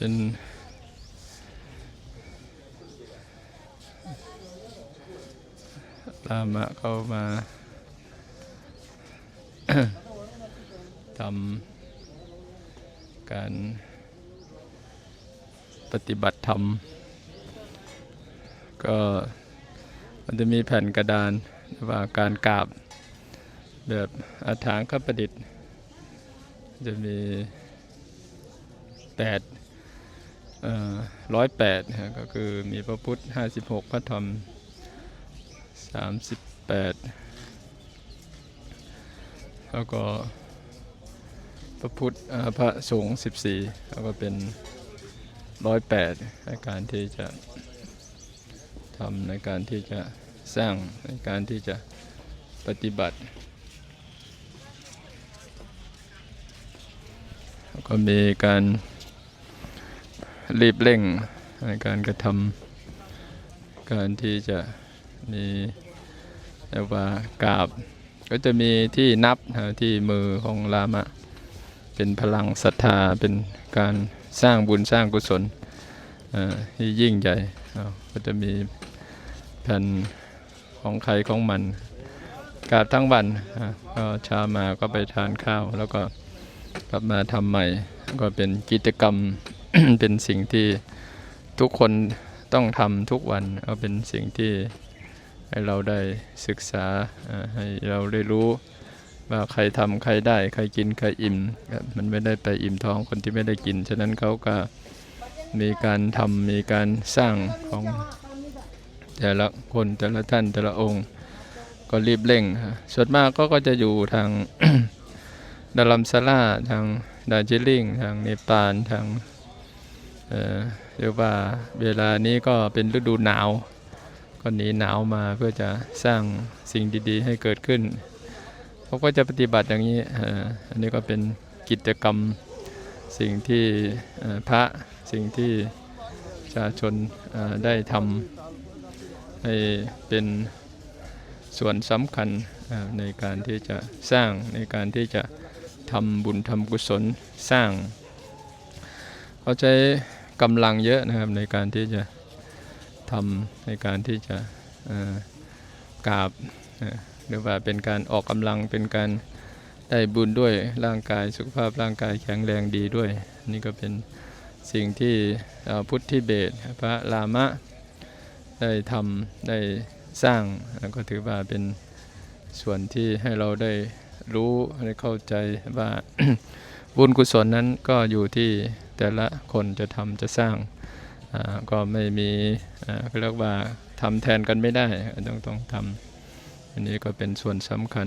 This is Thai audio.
เป็นลามะเข้ามาทำการปฏิบัติธรรม ก็มันจะมีแผ่นกระดานว่าการกราบ แบบอาถางคประดิษฐ์ จะมีแปด ร้อยแปดก็คือมีพระพุทธห้าสิบหกพระธรรมสามสิบแปดแล้วก็พระพุทธพระสงฆ์สิบสี่แล้วก็เป็นร้อยแปดในการที่จะทำในการที่จะสร้างในการที่จะปฏิบัติแล้วก็มีการ รีบเร่งในการกระทำการที่จะมีเรียกว่ากราบ ก็จะมีที่นับที่มือของลามะ เป็นพลังศรัทธาเป็นการสร้างบุญสร้างกุศลที่ยิ่งใหญ่ก็จะมีแผ่นของใครของมันกราบทั้งวันก็เช้ามาก็ไปทานข้าว แล้วก็กลับมาทำใหม่ก็เป็นกิจกรรม เป็นสิ่งที่ทุกคนต้องทำทุกวันเอาเป็นสิ่งที่ให้เราได้ศึกษาให้เราได้รู้ว่าใครทำใครได้ ใครกินใครอิ่มมันไม่ได้ไปอิ่มท้องคนที่ไม่ได้กิน ฉะนั้นเขาก็มีการทำมีการสร้างของแต่ละคนแต่ละท่านแต่ละองค์ ก็รีบเร่งส่วนมากก็ก็จะอยู่ทางดารัมซาลาทางดาร์จิลิงทางเนปาลทาง เรียกว่าเวลานี้ก็เป็นฤดูหนาว ก็หนีหนาวมาเพื่อจะสร้างสิ่งดีๆ ให้เกิดขึ้นเขาก็จะปฏิบัติอย่างนี้อันนี้ก็เป็นกิจกรรมสิ่งที่พระสิ่งที่ประชาชนได้ทำให้เป็นส่วนสำคัญในการที่จะสร้างในการที่จะทำบุญทำกุศลสร้าง เขาใช้ กำลังเยอะนะครับในการที่จะทำในการที่จะกราบหรือว่าเป็นการออกกำลังเป็นการได้บุญด้วยร่างกายสุขภาพร่างกายแข็งแรงดีด้วย นี่ก็เป็นสิ่งที่พุทธิเบศพระรามะได้ทำได้สร้างก็ถือว่าเป็นส่วนที่ให้เราได้รู้ได้เข้าใจว่าบุญกุศลนั้นก็อยู่ที่ แต่ละคนจะทำจะสร้างก็ไม่มีเขาเรียกว่าทำแทนกันไม่ได้ต้องต้องทำอันนี้ก็เป็นส่วนสำคัญ